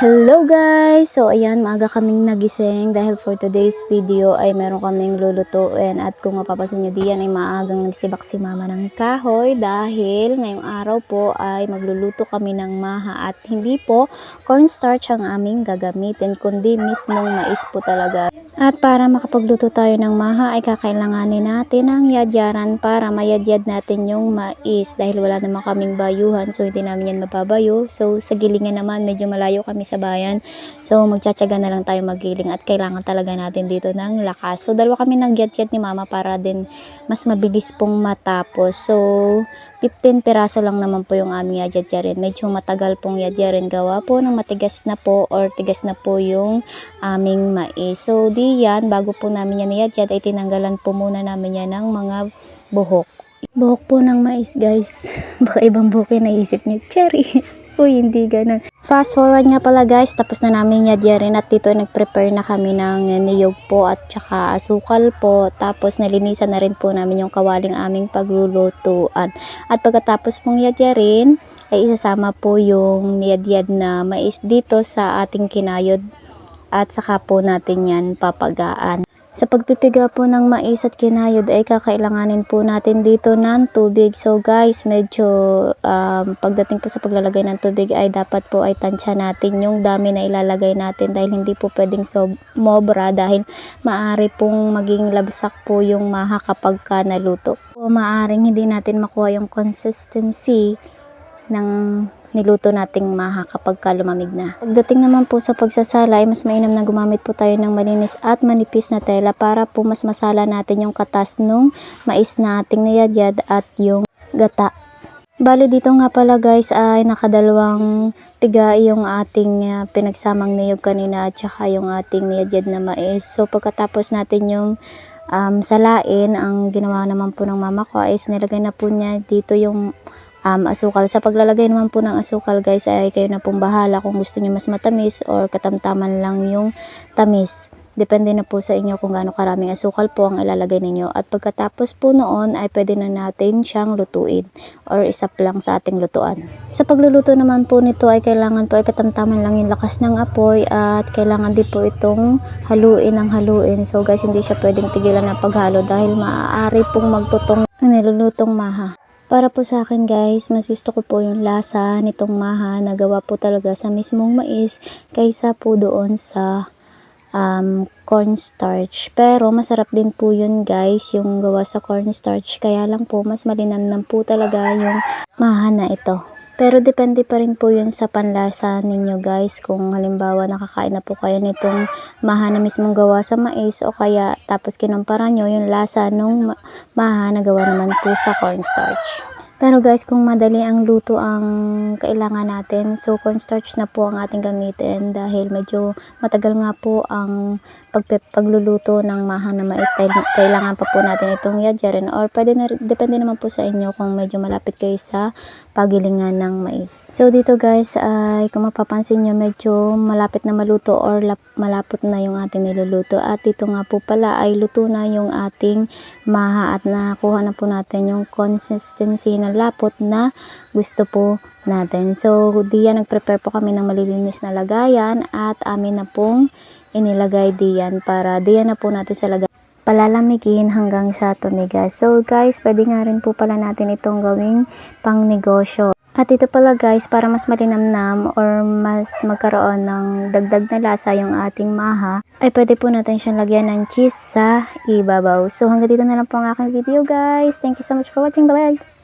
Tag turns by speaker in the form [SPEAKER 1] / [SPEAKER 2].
[SPEAKER 1] Hello guys! So ayan, maaga kaming nagising dahil for today's video ay meron kaming lulutuin at kung mapapansin nyo diyan ay maagang nagsibak si mama ng kahoy dahil ngayong araw po ay magluluto kami ng maha at hindi po cornstarch ang aming gagamitin kundi mismong mais po talaga. At para makapagluto tayo ng maha ay kakailanganin natin ang yadyaran para mayadyad natin yung mais dahil wala naman kaming bayuhan so hindi namin yan mababayo. So sa gilingan naman medyo malayo kami sa bayan. So magtsatsaga na lang tayo magiling at kailangan talaga natin dito ng lakas. So dalawa kami nagyadyad ni mama para din mas mabilis pong matapos. So 15 piraso lang naman po yung aming yadyadyarin. Medyo matagal pong yadyarin gawa po ng matigas na po or tigas na po yung aming mais. So di yan, bago po namin yan yadyad ay tinanggalan po muna namin yan ng mga buhok. Buhok po ng mais guys. Baka ibang buhok yung naisip niyo. Cherries. Uy, hindi ganun. Fast forward nga pala guys, tapos na namin yadyarin at dito nag-prepare na kami ng niyog po at saka asukal po. Tapos nalinisan na rin po namin yung kawaling aming paglulutuan. At pagkatapos pong yadyarin, ay isasama po yung niyadyad na mais dito sa ating kinayod at saka po natin yan papagaan. Sa pagpipiga po ng mais at kinayod ay kakailanganin po natin dito ng tubig. So guys, medyo um, pagdating po sa paglalagay ng tubig ay dapat po ay tansya natin yung dami na ilalagay natin dahil hindi po pwedeng mobra dahil maari pong maging labsak po yung maha kapag ka naluto. O maaring hindi natin makuha yung consistency ng niluto nating maha kapag ka lumamig na. Pagdating naman po sa pagsasala ay mas mainam na gumamit po tayo ng malinis at manipis na tela para po mas masala natin yung katas nung mais na ating niyadyad at yung gata. Bali dito nga pala guys ay nakadalawang piga yung ating uh, pinagsamang niyog kanina at saka yung ating niyadyad na mais. So pagkatapos natin yung um, salain, ang ginawa naman po ng mama ko is nilagay na po niya dito yung um, asukal. Sa paglalagay naman po ng asukal guys ay kayo na pong bahala kung gusto niyo mas matamis or katamtaman lang yung tamis. Depende na po sa inyo kung gaano karaming asukal po ang ilalagay ninyo. At pagkatapos po noon ay pwede na natin siyang lutuin or isap lang sa ating lutuan. Sa pagluluto naman po nito ay kailangan po ay katamtaman lang yung lakas ng apoy at kailangan din po itong haluin ng haluin. So guys hindi siya pwedeng tigilan ng paghalo dahil maaari pong magtutong ng nilulutong maha. Para po sa akin guys, mas gusto ko po yung lasa nitong maha na gawa po talaga sa mismong mais kaysa po doon sa um, cornstarch. Pero masarap din po yun guys, yung gawa sa cornstarch. Kaya lang po, mas malinamnam po talaga yung maha na ito. Pero depende pa rin po yun sa panlasa ninyo guys. Kung halimbawa nakakain na po kayo nitong maha na mismong gawa sa mais o kaya tapos kinumpara nyo yung lasa nung maha na gawa naman po sa cornstarch. Pero guys, kung madali ang luto ang kailangan natin, so cornstarch na po ang ating gamitin dahil medyo matagal nga po ang pag pagluluto ng maha na mais kailangan pa po natin itong yadyarin or pwede na, depende naman po sa inyo kung medyo malapit kayo sa pagilingan ng mais. So dito guys, ay kung mapapansin nyo medyo malapit na maluto or lap, malapot na yung ating niluluto at dito nga po pala ay luto na yung ating maha at nakakuha na po natin yung consistency na lapot na gusto po natin. So, diyan nag-prepare po kami ng malilinis na lagayan at amin na pong inilagay diyan para diyan na po natin sa lagayan palalamigin hanggang sa tumigas. So guys, pwede nga rin po pala natin itong gawing pang negosyo. At ito pala guys, para mas malinamnam or mas magkaroon ng dagdag na lasa yung ating maha, ay pwede po natin siyang lagyan ng cheese sa ibabaw. So hanggang dito na lang po ang aking video guys. Thank you so much for watching. Bye-bye!